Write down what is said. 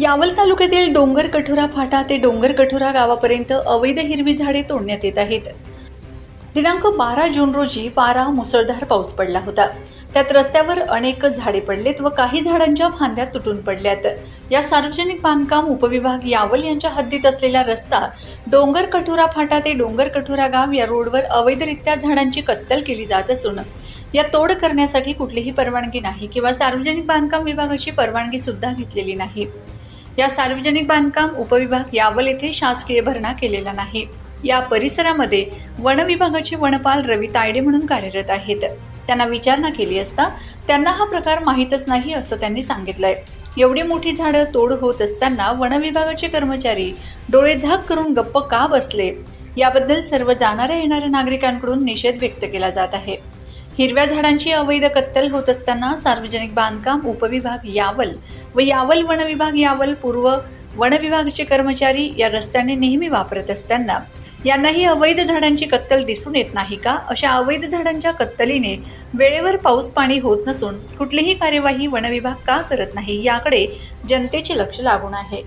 यावल तालुक्यातील डोंगर कठोरा फाटा ते डोंगर कठोरा गावापर्यंत अवैध हिरवी झाडे तोडण्यात येत आहेत. दिनांक बारा जून रोजी वारा मुसळधार पाऊस पडला होता. त्यात रस्त्यावर अनेक झाडे पडलेत व काही झाडांच्या फांद्या तुटून पडल्यात. या सार्वजनिक बांधकाम उपविभाग यावल यांच्या हद्दीत असलेला रस्ता डोंगर कठोरा फाटा ते डोंगर कठोरा गाव या रोडवर अवैधरित्या झाडांची कत्तल केली जात असून या तोड करण्यासाठी कुठलीही परवानगी नाही किंवा सार्वजनिक बांधकाम विभागाची परवानगी सुद्धा घेतलेली नाही. या सार्वजनिक बांधकाम उपविभाग यावल येथे शासकीय भरणा केलेला नाही. या परिसरामध्ये वन विभागाचे वनपाल रवी तायडे म्हणून कार्यरत आहेत. त्यांना विचारणा केली असता त्यांना हा प्रकार माहीतच नाही असं त्यांनी सांगितलंय. एवढी मोठी झाडं तोड होत असताना वन विभागाचे कर्मचारी डोळे झाक करून गप्प का बसले? याबद्दल सर्व जाणाऱ्या येणाऱ्या नागरिकांकडून निषेध व्यक्त केला जात आहे. हिरव्या झाडांची अवैध कत्तल होत असताना सार्वजनिक बांधकाम उपविभाग यावल व यावल वनविभाग यावल पूर्व वनविभागचे कर्मचारी या रस्त्याने नेहमी वापरत असताना यांनाही अवैध झाडांची कत्तल दिसून येत नाही का? अशा अवैध झाडांच्या कत्तलीने वेळेवर पाऊस पाणी होत नसून कुठलीही कार्यवाही वनविभाग का करत नाही याकडे जनतेचे लक्ष लागून आहे.